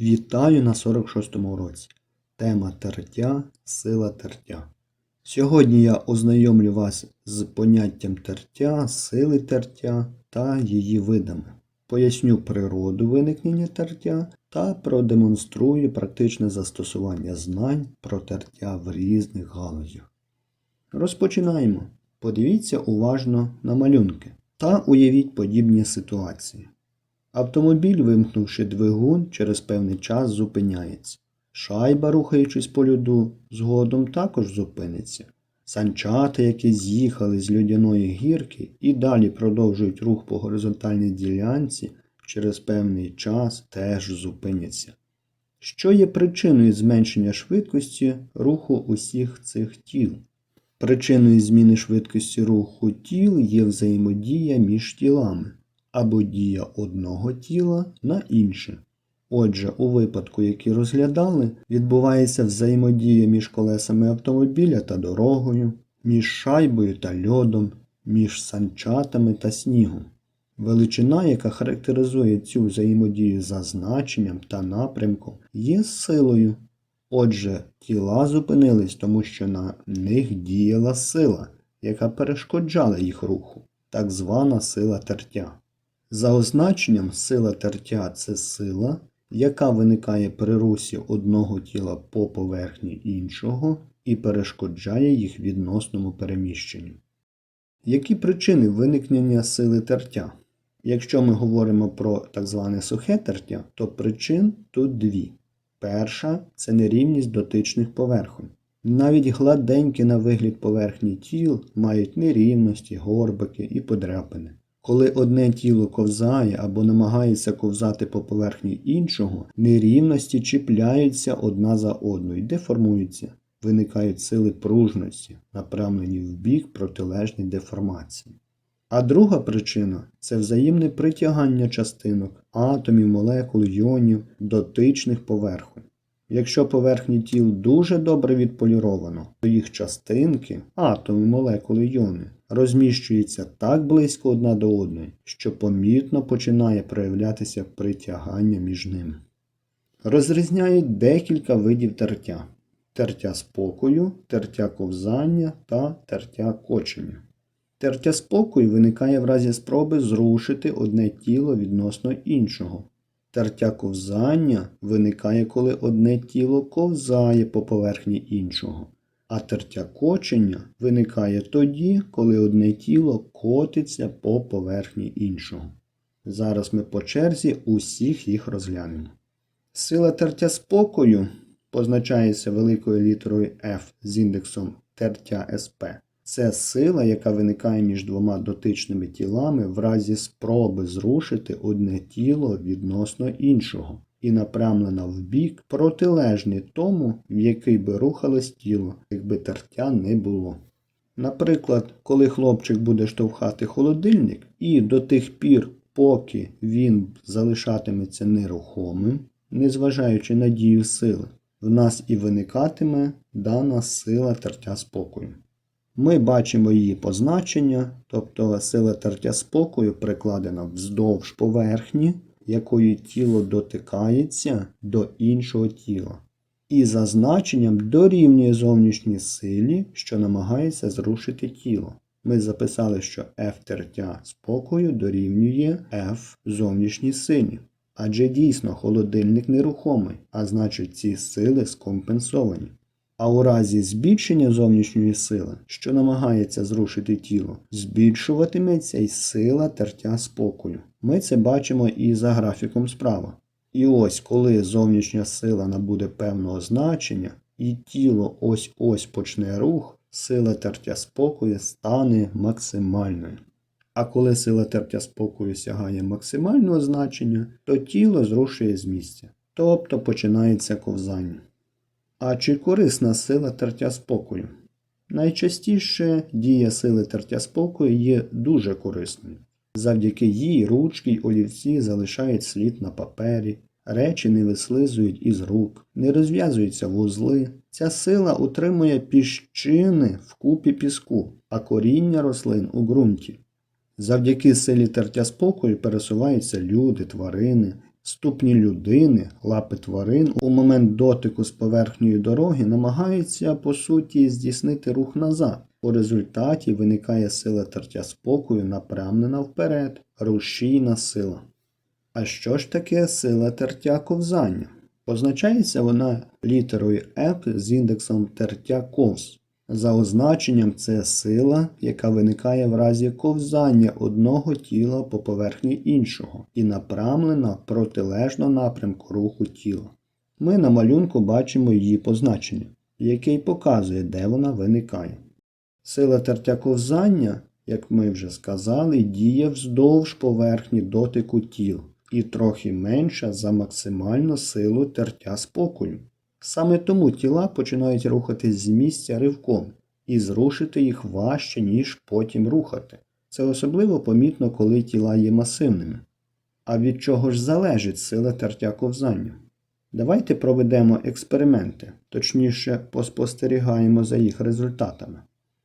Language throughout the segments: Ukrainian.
Вітаю на 46-му уроці. Тема тертя, сила тертя. Сьогодні я ознайомлю вас з поняттям тертя, сили тертя та її видами. Поясню природу виникнення тертя та продемонструю практичне застосування знань про тертя в різних галузях. Розпочинаємо. Подивіться уважно на малюнки та уявіть подібні ситуації. Автомобіль, вимкнувши двигун, через певний час зупиняється. Шайба, рухаючись по льоду, згодом також зупиниться. Санчата, які з'їхали з льодяної гірки і далі продовжують рух по горизонтальній ділянці, через певний час теж зупиняться. Що є причиною зменшення швидкості руху усіх цих тіл? Причиною зміни швидкості руху тіл є взаємодія між тілами або дія одного тіла на інше. Отже, у випадку, який розглядали, відбувається взаємодія між колесами автомобіля та дорогою, між шайбою та льодом, між санчатами та снігом. Величина, яка характеризує цю взаємодію за значенням та напрямком, є силою. Отже, тіла зупинились, тому що на них діяла сила, яка перешкоджала їх руху, так звана сила тертя. За означенням, сила тертя це сила, яка виникає при русі одного тіла по поверхні іншого і перешкоджає їх відносному переміщенню. Які причини виникнення сили тертя? Якщо ми говоримо про так зване сухе тертя, то причин тут дві. Перша це нерівність дотичних поверхонь. Навіть гладенькі на вигляд поверхні тіл мають нерівності, горбики і подряпини. Коли одне тіло ковзає або намагається ковзати по поверхні іншого, нерівності чіпляються одна за одною, деформуються, виникають сили пружності, направлені в бік протилежні деформації. А друга причина це взаємне притягання частинок, атомів, молекул, йонів, дотичних поверхонь. Якщо поверхні тіл дуже добре відполіровано, то їх частинки, атоми, молекули, йони, розміщуються так близько одна до одної, що помітно починає проявлятися притягання між ними. Розрізняють декілька видів тертя: тертя спокою, тертя ковзання та тертя кочення. Тертя спокою виникає в разі спроби зрушити одне тіло відносно іншого. Тертя ковзання виникає, коли одне тіло ковзає по поверхні іншого, а тертя кочення виникає тоді, коли одне тіло котиться по поверхні іншого. Зараз ми по черзі усіх їх розглянемо. Сила тертя спокою позначається великою літерою F з індексом тертя СП. Це сила, яка виникає між двома дотичними тілами в разі спроби зрушити одне тіло відносно іншого і напрямлена в бік протилежний тому, в який би рухалось тіло, якби тертя не було. Наприклад, коли хлопчик буде штовхати холодильник, і до тих пір, поки він залишатиметься нерухомим, незважаючи на дію сили, в нас і виникатиме дана сила тертя спокою. Ми бачимо її позначення, тобто сила тертя спокою прикладена вздовж поверхні, якою тіло дотикається до іншого тіла, і за значенням дорівнює зовнішній силі, що намагається зрушити тіло. Ми записали, що F тертя спокою дорівнює F зовнішній силі. Адже дійсно холодильник нерухомий, а значить ці сили скомпенсовані. А у разі збільшення зовнішньої сили, що намагається зрушити тіло, збільшуватиметься й сила тертя спокою. Ми це бачимо і за графіком справа. І ось коли зовнішня сила набуде певного значення, і тіло ось ось почне рух, сила тертя спокою стане максимальною. А коли сила тертя спокою сягає максимального значення, то тіло зрушує з місця, тобто починається ковзання. А чи корисна сила тертя спокою? Найчастіше дія сили тертя спокою є дуже корисною. Завдяки їй ручки й олівці залишають слід на папері, речі не вислизують із рук, не розв'язуються вузли. Ця сила утримує піщини в купі піску, а коріння рослин у ґрунті. Завдяки силі тертя спокою пересуваються люди, тварини, Ступні людини, лапи тварин у момент дотику з поверхньої дороги намагаються по суті здійснити рух назад. У результаті виникає сила тертя спокою, напрямлена вперед, рушійна сила. А що ж таке сила тертя ковзання? Позначається вона літерою F з індексом тертя ковз. За означенням це сила, яка виникає в разі ковзання одного тіла по поверхні іншого і направлена протилежно напрямку руху тіла. Ми на малюнку бачимо її позначення, яке й показує, де вона виникає. Сила тертя ковзання, як ми вже сказали, діє вздовж поверхні дотику тіл і трохи менша за максимальну силу тертя спокою. Саме тому тіла починають рухатись з місця ривком, і зрушити їх важче, ніж потім рухати. Це особливо помітно, коли тіла є масивними. А від чого ж залежить сила тертя ковзання? Давайте проведемо експерименти, точніше поспостерігаємо за їх результатами.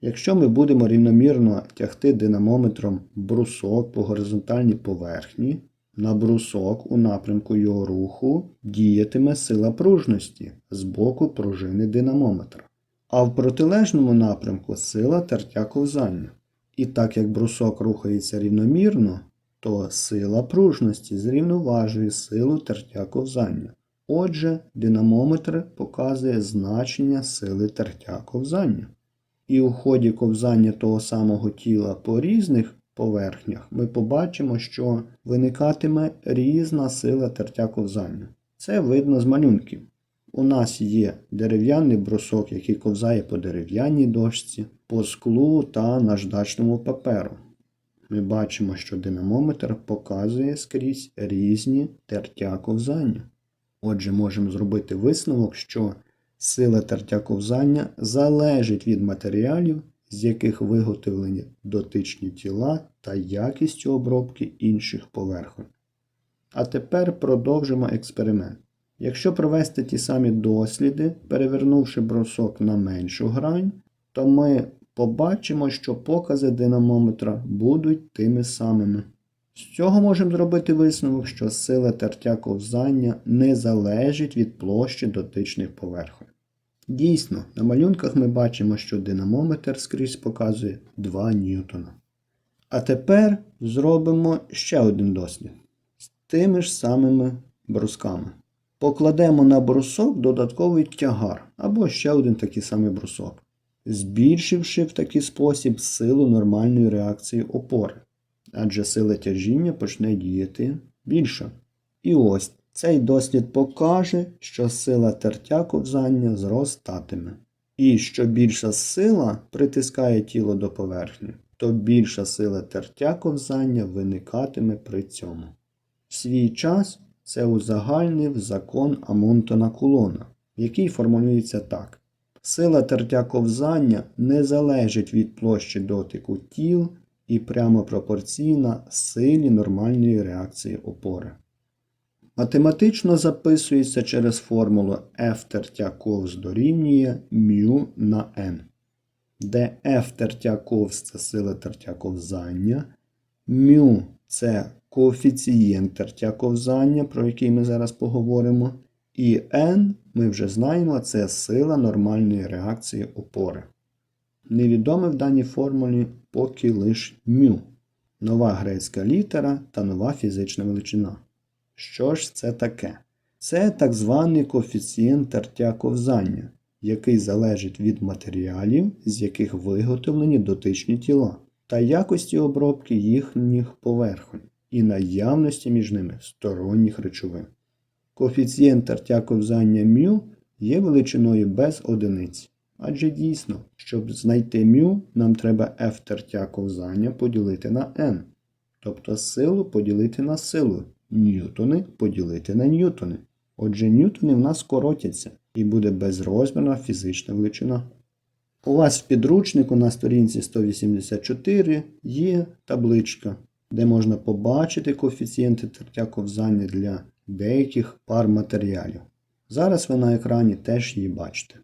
Якщо ми будемо рівномірно тягти динамометром брусок по горизонтальній поверхні, на брусок у напрямку його руху діятиме сила пружності з боку пружини динамометра, а в протилежному напрямку сила тертя ковзання. І так як брусок рухається рівномірно, то сила пружності зрівноважує силу тертя ковзання. Отже, динамометр показує значення сили тертя ковзання. І у ході ковзання того самого тіла по різних поверхнях ми побачимо, що виникатиме різна сила тертя ковзання. Це видно з малюнків. У нас є дерев'яний брусок, який ковзає по дерев'яній дошці, по склу та наждачному паперу. Ми бачимо, що динамометр показує скрізь різні тертя ковзання. Отже, можемо зробити висновок, що сила тертя ковзання залежить від матеріалів, з яких виготовлені дотичні тіла та якістю обробки інших поверхонь. А тепер продовжимо експеримент. Якщо провести ті самі досліди, перевернувши брусок на меншу грань, то ми побачимо, що покази динамометра будуть тими самими. З цього можемо зробити висновок, що сила тертя ковзання не залежить від площі дотичних поверхонь. Дійсно, на малюнках ми бачимо, що динамометр скрізь показує 2 ньютона. А тепер зробимо ще один дослід з тими ж самими брусками. Покладемо на брусок додатковий тягар або ще один такий самий брусок, збільшивши в такий спосіб силу нормальної реакції опори, адже сила тяжіння почне діяти більше. І ось цей дослід покаже, що сила тертя ковзання зростатиме. І що більша сила притискає тіло до поверхні, то більша сила тертя ковзання виникатиме при цьому. В свій час це узагальнив закон Амонтона Кулона, який формулюється так. Сила тертя ковзання не залежить від площі дотику тіл і прямо пропорційна силі нормальної реакції опори. Математично записується через формулу F тертя ковз дорівнює μ на n, де F тертя ковз це сила тертя ковзання, μ це коефіцієнт тертя ковзання, про який ми зараз поговоримо, і n, ми вже знаємо, це сила нормальної реакції опори. Невідоме в даній формулі поки лише μ, нова грецька літера та нова фізична величина. Що ж це таке? Це так званий коефіцієнт тертя ковзання, який залежить від матеріалів, з яких виготовлені дотичні тіла, та якості обробки їхніх поверхонь і наявності між ними сторонніх речовин. Коефіцієнт тертя ковзання μ є величиною без одиниць. Адже дійсно, щоб знайти μ, нам треба F тертя ковзання поділити на n, тобто силу поділити на силу ньютони поділити на ньютони. Отже, ньютони в нас скоротяться і буде безрозмірна фізична величина. У вас в підручнику на сторінці 184 є табличка, де можна побачити коефіцієнти тертя ковзання для деяких пар матеріалів. Зараз ви на екрані теж її бачите.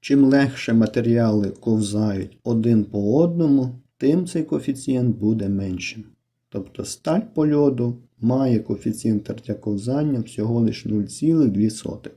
Чим легше матеріали ковзають один по одному, тим цей коефіцієнт буде меншим. Тобто сталь по льоду має коефіцієнт тертя ковзання всього лише 0,2.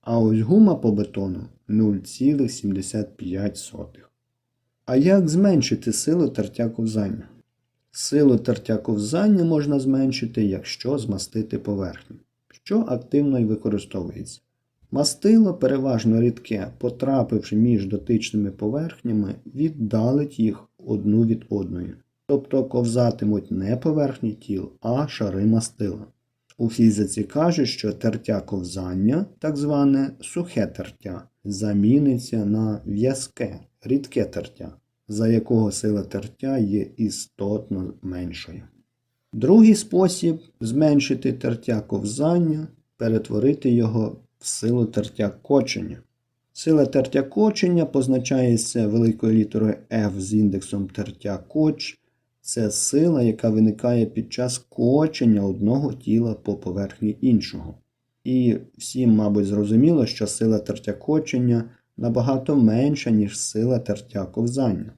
А ось гума по бетону 0,75. А як зменшити силу тертя ковзання? Силу тертя ковзання можна зменшити, якщо змастити поверхню, що активно і використовується. Мастило переважно рідке, потрапивши між дотичними поверхнями, віддалить їх одну від одної. Тобто ковзатимуть не поверхні тіл, а шари мастила. У фізиці кажуть, що тертя ковзання, так зване сухе тертя, заміниться на в'язке, рідке тертя, за якого сила тертя є істотно меншою. Другий спосіб зменшити тертя ковзання, перетворити його в силу тертя кочення. Сила тертя кочення позначається великою літерою F з індексом тертя коч. Це сила, яка виникає під час кочення одного тіла по поверхні іншого. І всім, мабуть, зрозуміло, що сила тертя кочення набагато менша, ніж сила тертя ковзання.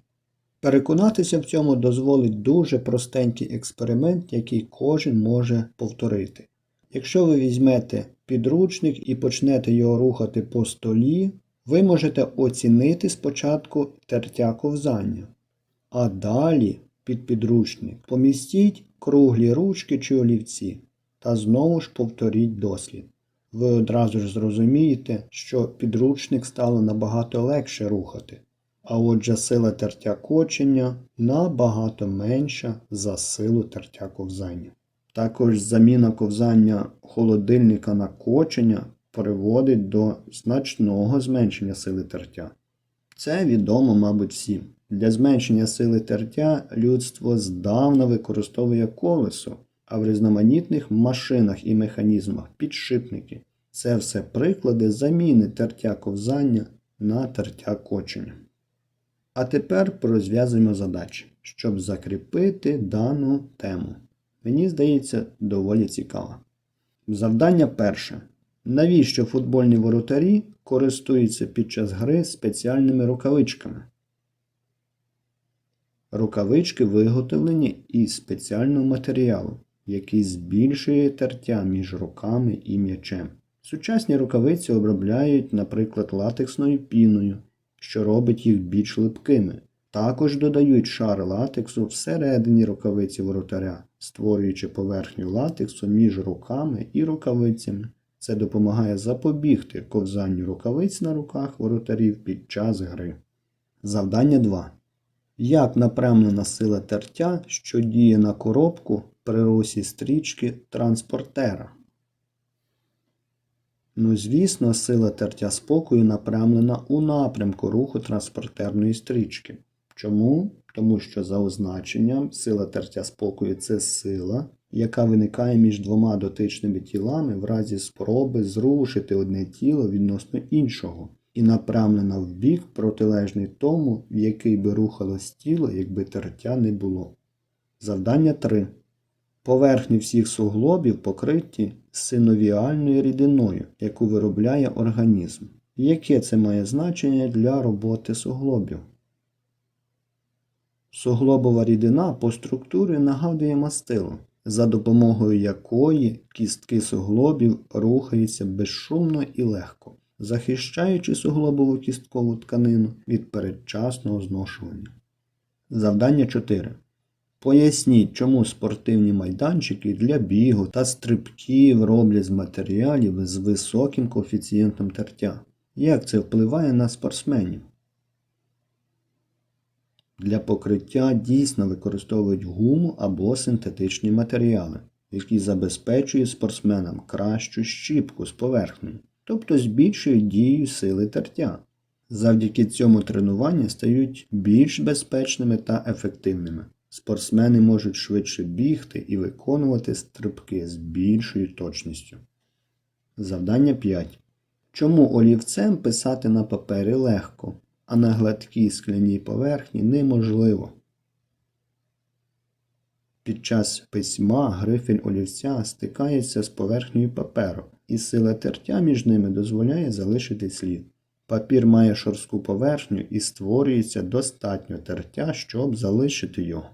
Переконатися в цьому дозволить дуже простенький експеримент, який кожен може повторити. Якщо ви візьмете підручник і почнете його рухати по столі, ви можете оцінити спочатку тертя ковзання, а далі під підручник помістіть круглі ручки чи олівці та знову ж повторіть дослід. Ви одразу ж зрозумієте, що підручник стало набагато легше рухати, а отже сила тертя кочення набагато менша за силу тертя ковзання. Також заміна ковзання холодильника на кочення приводить до значного зменшення сили тертя. Це відомо, мабуть, всім. Для зменшення сили тертя людство здавна використовує колесо, а в різноманітних машинах і механізмах підшипники. Це все приклади заміни тертя ковзання на тертя кочення. А тепер порозв'язуємо задачі, щоб закріпити дану тему. Мені здається, доволі цікаво. Завдання перше. Навіщо футбольні воротарі користуються під час гри спеціальними рукавичками? Рукавички виготовлені із спеціального матеріалу, який збільшує тертя між руками і м'ячем. Сучасні рукавиці обробляють, наприклад, латексною піною, що робить їх більш липкими. Також додають шар латексу всередині рукавиці воротаря, створюючи поверхню латексу між руками і рукавицями. Це допомагає запобігти ковзанню рукавиць на руках воротарів під час гри. Завдання 2. Як напрямлена сила тертя, що діє на коробку при русі стрічки транспортера? Ну, звісно, сила тертя спокою напрямлена у напрямку руху транспортерної стрічки. Чому? Тому що за означенням сила тертя спокою це сила, яка виникає між двома дотичними тілами в разі спроби зрушити одне тіло відносно іншого, і напрямлена в бік протилежний тому, в який би рухалось тіло, якби тертя не було. Завдання 3. Поверхні всіх суглобів покриті синовіальною рідиною, яку виробляє організм. Яке це має значення для роботи суглобів? Суглобова рідина по структурі нагадує мастило, за допомогою якої кістки суглобів рухаються безшумно і легко, захищаючи суглобову кісткову тканину від передчасного зношування. Завдання 4. Поясніть, чому спортивні майданчики для бігу та стрибків роблять з матеріалів з високим коефіцієнтом тертя. Як це впливає на спортсменів? Для покриття дійсно використовують гуму або синтетичні матеріали, які забезпечують спортсменам кращу щіпку з поверхнею, тобто збільшують дію сили тертя. Завдяки цьому тренування стають більш безпечними та ефективними. Спортсмени можуть швидше бігти і виконувати стрибки з більшою точністю. Завдання 5. Чому олівцем писати на папері легко, а на гладкій скляній поверхні неможливо? Під час письма грифель олівця стикається з поверхнею паперу, і сила тертя між ними дозволяє залишити слід. Папір має шорстку поверхню і створюється достатньо тертя, щоб залишити його.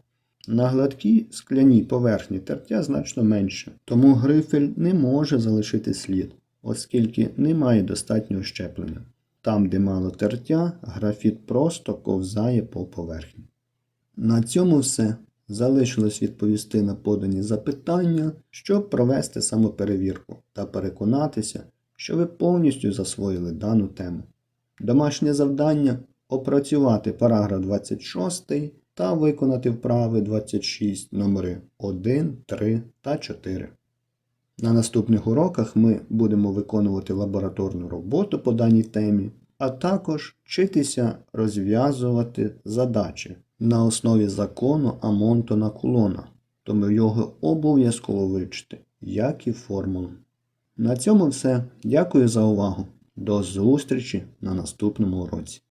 На гладкій скляній поверхні тертя значно менше, тому грифель не може залишити слід, оскільки немає достатнього щеплення. Там, де мало тертя, графіт просто ковзає по поверхні. На цьому все. Залишилось відповісти на подані запитання, щоб провести самоперевірку та переконатися, що ви повністю засвоїли дану тему. Домашнє завдання опрацювати параграф 26 та виконати вправи 26 номери 1, 3 та 4. На наступних уроках ми будемо виконувати лабораторну роботу по даній темі, а також вчитися розв'язувати задачі на основі закону Амонтона Кулона, тому його обов'язково вивчити, як і формулу. На цьому все. Дякую за увагу. До зустрічі на наступному уроці.